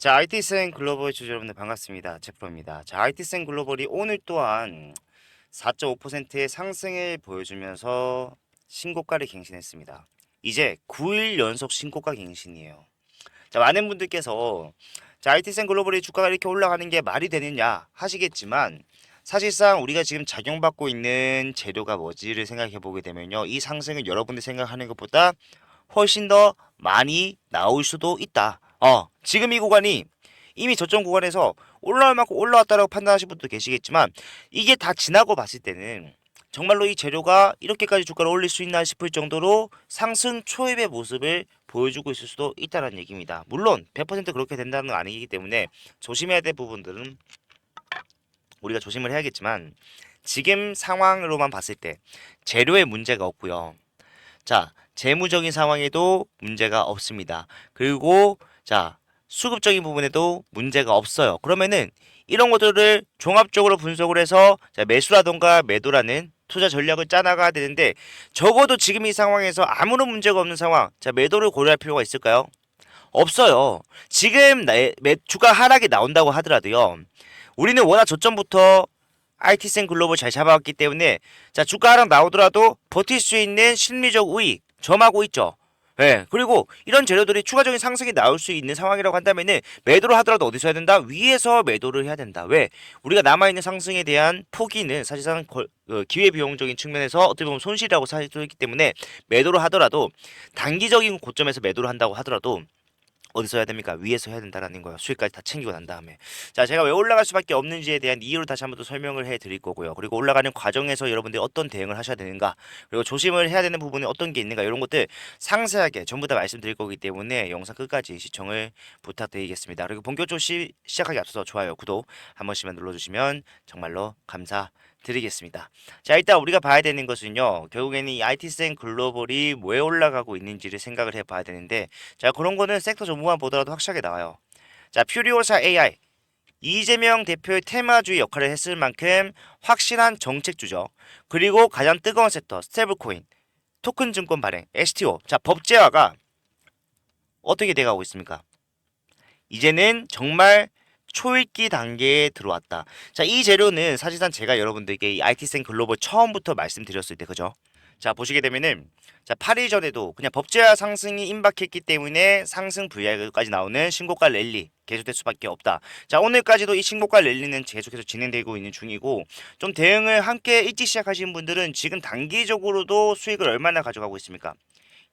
자, IT센 글로벌 주주 여러분들 반갑습니다. 제프로입니다. 자, IT센 글로벌이 오늘 또한 4.5%의 상승을 보여주면서 신고가를 갱신했습니다. 이제 9일 연속 신고가 갱신이에요. 자, 많은 분들께서 자, IT센 글로벌이 주가가 이렇게 올라가는 게 말이 되느냐 하시겠지만 사실상 우리가 지금 작용받고 있는 재료가 뭐지를 생각해 보게 되면요. 이 상승은 여러분들 생각하는 것보다 훨씬 더 많이 나올 수도 있다. 어, 지금 이 구간이 이미 저점 구간에서 올라올 만큼 올라왔다라고 판단하시는 분도 계시겠지만 이게 다 지나고 봤을 때는 정말로 이 재료가 이렇게까지 주가를 올릴 수 있나 싶을 정도로 상승 초입의 모습을 보여주고 있을 수도 있다는 얘기입니다. 물론 100% 그렇게 된다는 건 아니기 때문에 조심해야 될 부분들은 우리가 조심을 해야겠지만 지금 상황으로만 봤을 때 재료에 문제가 없고요. 자, 재무적인 상황에도 문제가 없습니다. 그리고 자, 수급적인 부분에도 문제가 없어요. 그러면은 이런 것들을 종합적으로 분석을 해서 자, 매수라던가 매도라는 투자 전략을 짜나가야 되는데 적어도 지금 이 상황에서 아무런 문제가 없는 상황. 자, 매도를 고려할 필요가 있을까요? 없어요. 지금 주가 하락이 나온다고 하더라도요. 우리는 워낙 저점부터 IT센 글로벌 잘 잡아왔기 때문에 자 주가 하락 나오더라도 버틸 수 있는 심리적 우위 점하고 있죠. 예. 그리고 이런 재료들이 추가적인 상승이 나올 수 있는 상황이라고 한다면은 매도를 하더라도 어디서 해야 된다? 위에서 매도를 해야 된다. 왜? 우리가 남아 있는 상승에 대한 포기는 사실상 거- 어, 기회 비용적인 측면에서 어떻게 보면 손실이라고 사실있기 때문에 매도를 하더라도 단기적인 고점에서 매도를 한다고 하더라도 어디서 해야 됩니까? 위에서 해야 된다라는 거예요. 수익까지 다 챙기고 난 다음에. 자, 제가 왜 올라갈 수밖에 없는지에 대한 이유를 다시 한번 더 설명을 해 드릴 거고요. 그리고 올라가는 과정에서 여러분들이 어떤 대응을 하셔야 되는가, 그리고 조심을 해야 되는 부분이 어떤 게 있는가, 이런 것들 상세하게 전부 다 말씀드릴 거기 때문에 영상 끝까지 시청을 부탁드리겠습니다. 그리고 본격적으로 시, 시작하기 앞서서 좋아요, 구독 한 번씩만 눌러주시면 정말로 감사드 리겠습니다. 자, 일단 우리가 봐야 되는 것은요, 결국에는 이 IT센 글로벌이 왜 올라가고 있는지를 생각을 해 봐야 되는데, 자, 그런 거는 섹터 전문만 보더라도 확실하게 나와요. 자, 퓨리오사 AI. 이재명 대표의 테마주의 역할을 했을 만큼 확실한 정책주죠. 그리고 가장 뜨거운 섹터, 스테이블코인, 토큰 증권 발행, STO. 자, 법제화가 어떻게 돼가고 있습니까? 이제는 정말 초읽기 단계에 들어왔다. 자, 이 재료는 사실상 제가 여러분들께 이 IT센 글로벌 처음부터 말씀드렸을 때, 그죠? 자, 보시게 되면은 자, 8일 전에도 그냥 법제화 상승이 임박했기 때문에 상승 VR까지 나오는 신고가 랠리 계속될 수밖에 없다. 자, 오늘까지도 이 신고가 랠리는 계속해서 진행되고 있는 중이고 좀 대응을 함께 일찍 시작하신 분들은 지금 단기적으로도 수익을 얼마나 가져가고 있습니까?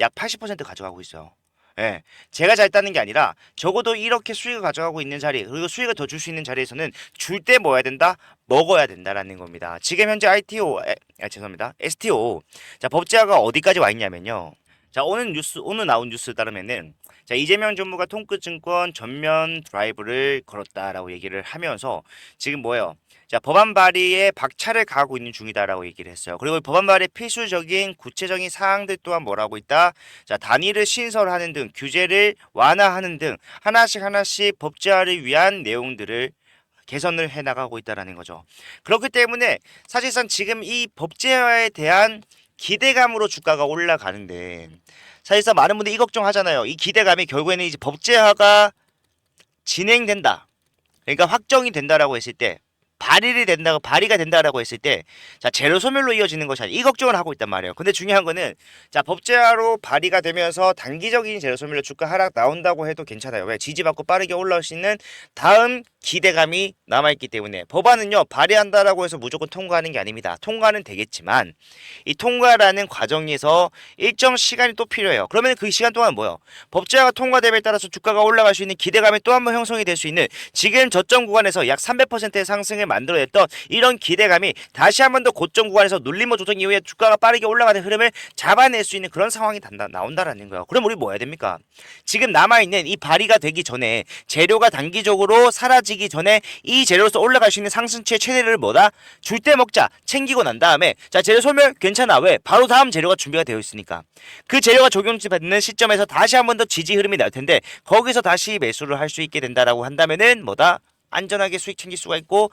약 80% 가져가고 있어요. 예. 제가 잘 따는 게 아니라 적어도 이렇게 수익을 가져가고 있는 자리 그리고 수익을 더 줄 수 있는 자리에서는 줄 때 뭐 해야 된다? 먹어야 된다라는 겁니다. 지금 현재 ITO 에, 아, 죄송합니다. STO 자 법제화가 어디까지 와 있냐면요. 자 오늘 뉴스 오늘 나온 뉴스 따르면은 자 이재명 정부가 통크증권 전면 드라이브를 걸었다라고 얘기를 하면서 지금 뭐예요? 자 법안 발의에 박차를 가하고 있는 중이다라고 얘기를 했어요. 그리고 법안 발의 필수적인 구체적인 사항들 또한 뭐라고 있다? 자 단위를 신설하는 등 규제를 완화하는 등 하나씩 하나씩 법제화를 위한 내용들을 개선을 해 나가고 있다라는 거죠. 그렇기 때문에 사실상 지금 이 법제화에 대한 기대감으로 주가가 올라가는데 사실상 많은 분들이 이 걱정하잖아요. 이 기대감이 결국에는 이제 법제화가 진행된다. 그러니까 확정이 된다라고 했을 때 발의를 된다고 발의가 된다라고 했을 때자 재료 소멸로 이어지는 것이 아니라 이 걱정을 하고 있단 말이에요. 근데 중요한 거는 자 법제화로 발의가 되면서 단기적인 재료 소멸로 주가 하락 나온다고 해도 괜찮아요. 왜 지지받고 빠르게 올라올 수 있는 다음 기대감이 남아있기 때문에 법안은요 발의한다라고 해서 무조건 통과하는 게 아닙니다. 통과는 되겠지만 이 통과라는 과정에서 일정 시간이 또 필요해요. 그러면 그 시간 동안 뭐요? 법제화가 통과됨에 따라서 주가가 올라갈 수 있는 기대감이 또 한 번 형성이 될 수 있는 지금 저점 구간에서 약 300%의 상승을 만들어냈던 이런 기대감이 다시 한 번 더 고점 구간에서 눌림목 조정 이후에 주가가 빠르게 올라가는 흐름을 잡아낼 수 있는 그런 상황이 단다, 나온다라는 거예요. 그럼 우리 뭐 해야 됩니까? 지금 남아있는 이 발의가 되기 전에 재료가 단기적으로 사라지기 전에 이 재료로서 올라갈 수 있는 상승치의 최대를 뭐다? 줄 때 먹자 챙기고 난 다음에 자 재료 소멸 괜찮아 왜? 바로 다음 재료가 준비가 되어 있으니까 그 재료가 적용받는 시점에서 다시 한 번 더 지지 흐름이 날 텐데 거기서 다시 매수를 할 수 있게 된다라고 한다면은 뭐다? 안전하게 수익 챙길 수가 있고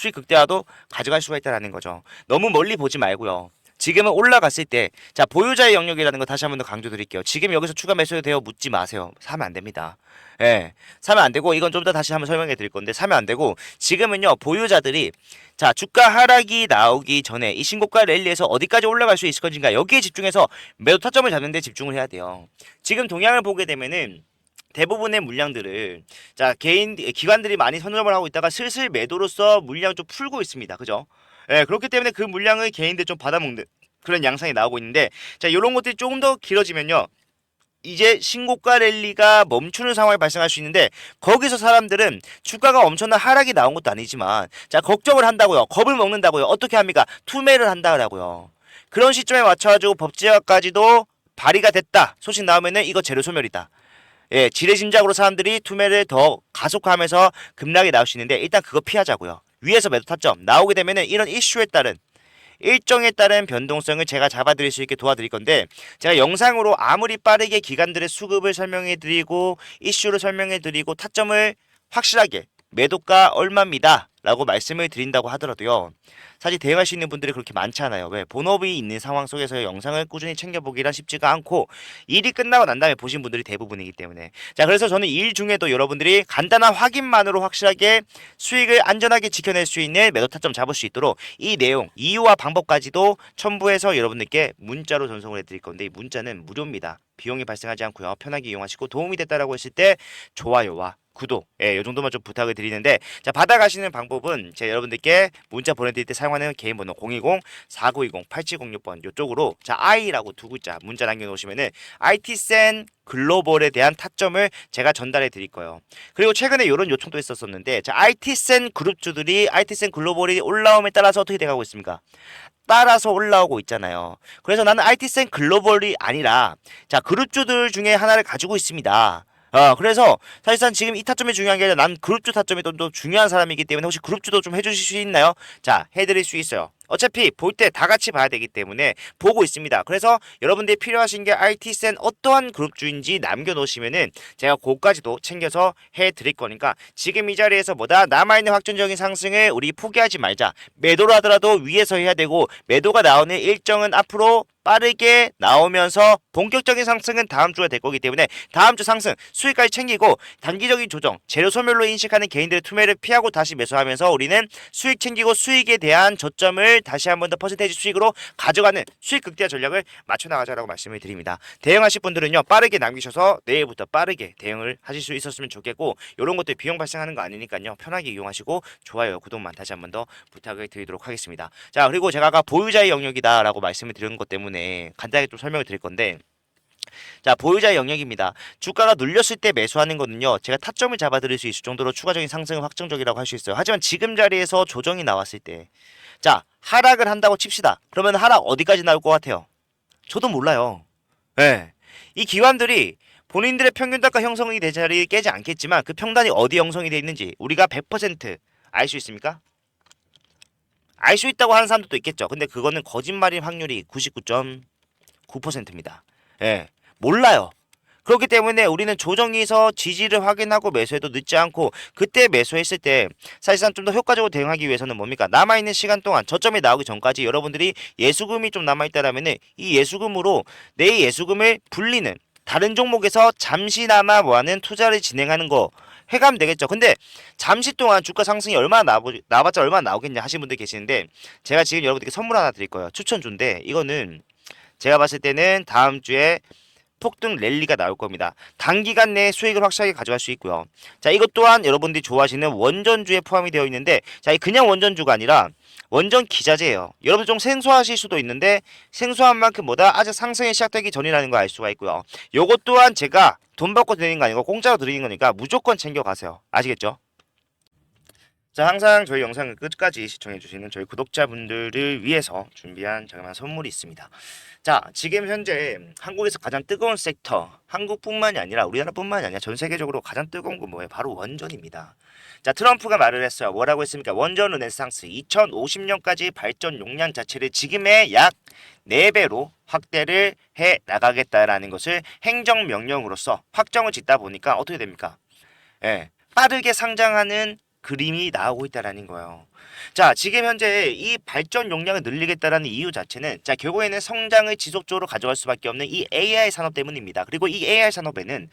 수익 극대화도 가져갈 수가 있다라는 거죠. 너무 멀리 보지 말고요. 지금은 올라갔을 때, 자, 보유자의 영역이라는 거 다시 한 번 더 강조드릴게요. 지금 여기서 추가 매수돼요? 묻지 마세요. 사면 안 됩니다. 예. 사면 안 되고, 이건 좀 더 다시 한번 설명해 드릴 건데, 사면 안 되고, 지금은요, 보유자들이, 자, 주가 하락이 나오기 전에 이 신고가 랠리에서 어디까지 올라갈 수 있을 건지가 여기에 집중해서 매도 타점을 잡는 데 집중을 해야 돼요. 지금 동향을 보게 되면은, 대부분의 물량들을 자 개인 기관들이 많이 선점을 하고 있다가 슬슬 매도로서 물량 좀 풀고 있습니다. 그죠? 예, 그렇기 때문에 그 물량을 개인들 좀 받아먹는 그런 양상이 나오고 있는데 자 이런 것들이 조금 더 길어지면요. 이제 신고가 랠리가 멈추는 상황이 발생할 수 있는데 거기서 사람들은 주가가 엄청난 하락이 나온 것도 아니지만 자 걱정을 한다고요 겁을 먹는다고요 어떻게 합니까 투매를 한다고요 그런 시점에 맞춰가지고 법제화까지도 발의가 됐다 소식 나오면은 이거 재료 소멸이다 예, 지레짐작으로 사람들이 투매를 더 가속화하면서 급락이 나올 수 있는데 일단 그거 피하자고요. 위에서 매도 타점 나오게 되면은 이런 이슈에 따른 일정에 따른 변동성을 제가 잡아드릴 수 있게 도와드릴 건데 제가 영상으로 아무리 빠르게 기관들의 수급을 설명해드리고 이슈를 설명해드리고 타점을 확실하게 매도가 얼마입니다. 라고 말씀을 드린다고 하더라도요. 사실 대응할 수 있는 분들이 그렇게 많지 않아요. 왜? 본업이 있는 상황 속에서 영상을 꾸준히 챙겨보기란 쉽지가 않고 일이 끝나고 난 다음에 보신 분들이 대부분이기 때문에 자 그래서 저는 일 중에도 여러분들이 간단한 확인만으로 확실하게 수익을 안전하게 지켜낼 수 있는 매도 타점 잡을 수 있도록 이 내용 이유와 방법까지도 첨부해서 여러분들께 문자로 전송을 해드릴 건데 이 문자는 무료입니다. 비용이 발생하지 않고요. 편하게 이용하시고 도움이 됐다라고 했을 때 좋아요와 구독, 예, 요 정도만 좀 부탁을 드리는데, 자, 받아가시는 방법은 제가 여러분들께 문자 보내드릴 때 사용하는 개인 번호 010-4920-8706번 요쪽으로, 자, I라고 두 글자 문자 남겨놓으시면은, IT센 글로벌에 대한 타점을 제가 전달해 드릴 거예요. 그리고 최근에 이런 요청도 있었었는데, 자, IT센 그룹주들이 IT센 글로벌이 올라옴에 따라서 어떻게 돼가고 있습니까? 따라서 올라오고 있잖아요. 그래서 나는 IT센 글로벌이 아니라, 자, 그룹주들 중에 하나를 가지고 있습니다. 어, 그래서 사실상 지금 이 타점이 중요한 게 아니라 난 그룹주 타점이 좀더 중요한 사람이기 때문에 혹시 그룹주도 좀 해주실 수 있나요? 자, 해드릴 수 있어요. 어차피 볼 때 다 같이 봐야 되기 때문에 보고 있습니다. 그래서 여러분들이 필요하신 게 IT센 어떠한 그룹주인지 남겨놓으시면은 제가 그까지도 챙겨서 해드릴 거니까 지금 이 자리에서 뭐다 남아있는 확정적인 상승을 우리 포기하지 말자. 매도를 하더라도 위에서 해야 되고 매도가 나오는 일정은 앞으로 빠르게 나오면서 본격적인 상승은 다음 주가 될 거기 때문에 다음 주 상승 수익까지 챙기고 단기적인 조정 재료 소멸로 인식하는 개인들의 투매를 피하고 다시 매수하면서 우리는 수익 챙기고 수익에 대한 저점을 다시 한 번 더 퍼센테이지 수익으로 가져가는 수익 극대화 전략을 맞춰 나가자라고 말씀을 드립니다. 대응하실 분들은요 빠르게 남기셔서 내일부터 빠르게 대응을 하실 수 있었으면 좋겠고 이런 것들 비용 발생하는 거 아니니까요 편하게 이용하시고 좋아요 구독만 다시 한 번 더 부탁을 드리도록 하겠습니다. 자 그리고 제가 아까 보유자의 영역이다라고 말씀을 드린 것 때문에 간단하게 좀 설명을 드릴 건데 자 보유자의 영역입니다. 주가가 눌렸을 때 매수하는 거는요. 제가 타점을 잡아드릴 수 있을 정도로 추가적인 상승은 확정적이라고 할 수 있어요. 하지만 지금 자리에서 조정이 나왔을 때 자 하락을 한다고 칩시다. 그러면 하락 어디까지 나올 것 같아요? 저도 몰라요. 예. 네. 이 기관들이 본인들의 평균 단가 형성이 된 자리에 깨지 않겠지만 그 평단이 어디 형성이 돼 있는지 우리가 100%알 수 있습니까? 알 수 있다고 하는 사람들도 있겠죠. 근데 그거는 거짓말인 확률이 99.9%입니다. 예. 몰라요. 그렇기 때문에 우리는 조정에서 지지를 확인하고 매수해도 늦지 않고 그때 매수했을 때 사실상 좀 더 효과적으로 대응하기 위해서는 뭡니까 남아있는 시간 동안 저점이 나오기 전까지 여러분들이 예수금이 좀 남아있다라면 이 예수금으로 내 예수금을 불리는 다른 종목에서 잠시나마 뭐하는 투자를 진행하는 거 해가면 되겠죠. 근데 잠시 동안 주가 상승이 얼마나 나보, 나봤자 얼마나 나오겠냐 하시는 분들 계시는데 제가 지금 여러분들께 선물 하나 드릴 거예요. 추천주인데 이거는 제가 봤을 때는 다음 주에 폭등 랠리가 나올 겁니다. 단기간 내에 수익을 확실하게 가져갈 수 있고요. 자, 이것 또한 여러분들이 좋아하시는 원전주에 포함이 되어 있는데 자, 그냥 원전주가 아니라 원전 기자재예요. 여러분 좀 생소하실 수도 있는데 생소한 만큼 뭐다 아직 상승이 시작되기 전이라는 거알 수가 있고요. 요것 또한 제가 돈 받고 드리는 거 아니고 공짜로 드리는 거니까 무조건 챙겨 가세요. 아시겠죠? 자, 항상 저희 영상을 끝까지 시청해주시는 저희 구독자분들을 위해서 준비한 저렴한 선물이 있습니다. 자, 지금 현재 한국에서 가장 뜨거운 섹터, 한국뿐만이 아니라 우리나라뿐만이 아니라 전 세계적으로 가장 뜨거운 건 뭐예요? 바로 원전입니다. 자, 트럼프가 말을 했어요. 뭐라고 했습니까? 원전 르네상스 2050년까지 발전 용량 자체를 지금의 약 4배로 확대를 해 나가겠다라는 것을 행정명령으로서 확정을 짓다 보니까 어떻게 됩니까? 예. 빠르게 상장하는 그림이 나오고 있다라는 거예요. 자, 지금 현재 이 발전 용량을 늘리겠다라는 이유 자체는 자, 결국에는 성장을 지속적으로 가져갈 수밖에 없는 이 AI 산업 때문입니다. 그리고 이 AI 산업에는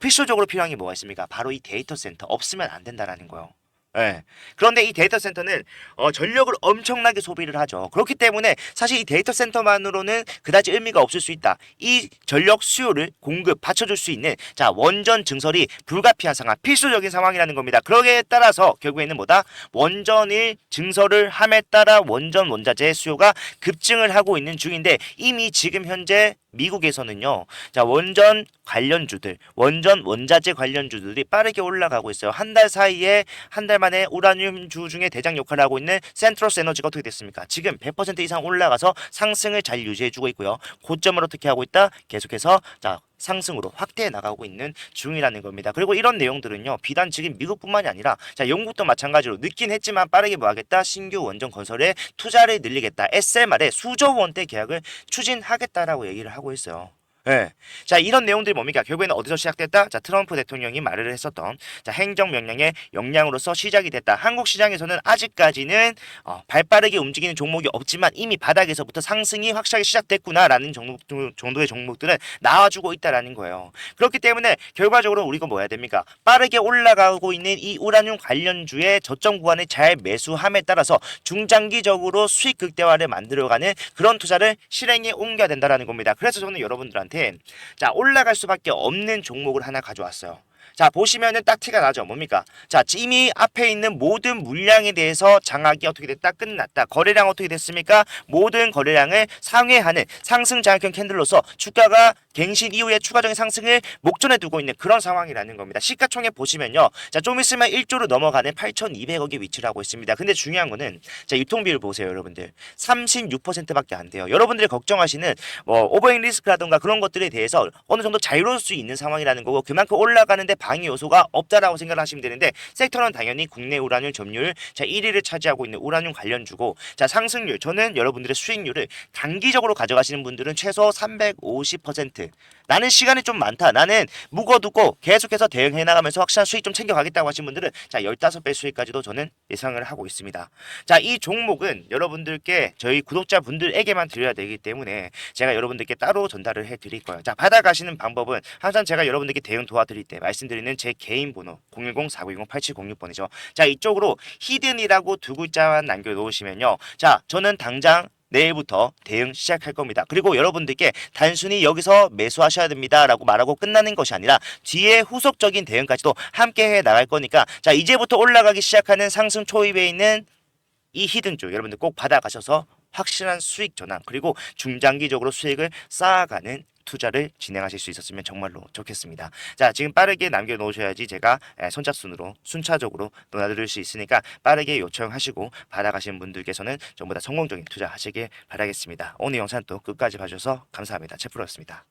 필수적으로 필요한 게 뭐가 있습니까? 바로 이 데이터 센터 없으면 안 된다라는 거예요. 예. 그런데 이 데이터 센터는 어, 전력을 엄청나게 소비를 하죠. 그렇기 때문에 사실 이 데이터 센터만으로는 그다지 의미가 없을 수 있다. 이 전력 수요를 공급 받쳐줄 수 있는 자 원전 증설이 불가피한 상황, 필수적인 상황이라는 겁니다. 그러기에 따라서 결국에는 뭐다? 원전을 증설을 함에 따라 원전 원자재 수요가 급증을 하고 있는 중인데 이미 지금 현재 미국에서는요. 자, 원전 관련주들, 원전 원자재 관련주들이 빠르게 올라가고 있어요. 한 달 사이에 한 달 만에 우라늄 주 중에 대장 역할을 하고 있는 센트러스 에너지가 어떻게 됐습니까? 지금 100% 이상 올라가서 상승을 잘 유지해 주고 있고요. 고점을 어떻게 하고 있다? 계속해서 자 상승으로 확대해 나가고 있는 중이라는 겁니다. 그리고 이런 내용들은요, 비단 지금 미국뿐만이 아니라 자 영국도 마찬가지로 늦긴 했지만 빠르게 뭐하겠다? 신규 원전 건설에 투자를 늘리겠다. SMR에 수조 원대 계약을 추진하겠다라고 얘기를 하고 있어요. 예. 자, 이런 내용들이 뭡니까? 결국에는 어디서 시작됐다? 자, 트럼프 대통령이 말을 했었던 자, 행정 명령의 역량으로서 시작이 됐다. 한국 시장에서는 아직까지는 어, 발빠르게 움직이는 종목이 없지만 이미 바닥에서부터 상승이 확실하게 시작됐구나라는 종목, 정도의 종목들은 나와주고 있다라는 거예요. 그렇기 때문에 결과적으로 우리가 뭐 해야 됩니까? 빠르게 올라가고 있는 이 우라늄 관련주의 저점 구간을 잘 매수함에 따라서 중장기적으로 수익 극대화를 만들어가는 그런 투자를 실행에 옮겨야 된다라는 겁니다. 그래서 저는 여러분들한테 자 올라갈 수밖에 없는 종목을 하나 가져왔어요. 자 보시면은 딱 티가 나죠. 뭡니까? 자 이미 앞에 있는 모든 물량에 대해서 장악이 어떻게 됐다? 끝났다. 거래량 어떻게 됐습니까? 모든 거래량을 상회하는 상승 장악형 캔들로서 주가가 갱신 이후에 추가적인 상승을 목전에 두고 있는 그런 상황이라는 겁니다. 시가총액 보시면요. 자 좀 있으면 1조로 넘어가는 8,200억의 위치를 하고 있습니다. 근데 중요한 거는 자 유통비율 보세요 여러분들. 36%밖에 안 돼요. 여러분들이 걱정하시는 뭐 오버행 리스크라든가 그런 것들에 대해서 어느 정도 자유로울 수 있는 상황이라는 거고 그만큼 올라가는데 방해 요소가 없다라고 생각을 하시면 되는데 섹터는 당연히 국내 우라늄 점유율 자 1위를 차지하고 있는 우라늄 관련주고 자 상승률 저는 여러분들의 수익률을 단기적으로 가져가시는 분들은 최소 350% 나는 시간이 좀 많다 나는 묵어두고 계속해서 대응해 나가면서 확실한 수익 좀 챙겨가겠다고 하신 분들은 자 15배 수익까지도 저는 예상을 하고 있습니다 자 이 종목은 여러분들께 저희 구독자분들에게만 드려야 되기 때문에 제가 여러분들께 따로 전달을 해 드릴 거예요 자 받아가시는 방법은 항상 제가 여러분들께 대응 도와드릴 때 말씀드리는 제 개인 번호 010-4920-8706번이죠. 자 이쪽으로 히든이라고 두 글자만 남겨 놓으시면요. 자 저는 당장 내일부터 대응 시작할 겁니다. 그리고 여러분들께 단순히 여기서 매수하셔야 됩니다라고 말하고 끝나는 것이 아니라 뒤에 후속적인 대응까지도 함께 해 나갈 거니까 자 이제부터 올라가기 시작하는 상승 초입에 있는 이 히든 쪽 여러분들 꼭 받아가셔서 확실한 수익 전환 그리고 중장기적으로 수익을 쌓아가는 투자를 진행하실 수 있었으면 정말로 좋겠습니다. 자, 지금 빠르게 남겨놓으셔야지 제가 에, 선착순으로 순차적으로 논하드릴 수 있으니까 빠르게 요청하시고 받아가신 분들께서는 전부 다 성공적인 투자하시길 바라겠습니다. 오늘 영상 또 끝까지 봐주셔서 감사합니다. 채프로였습니다.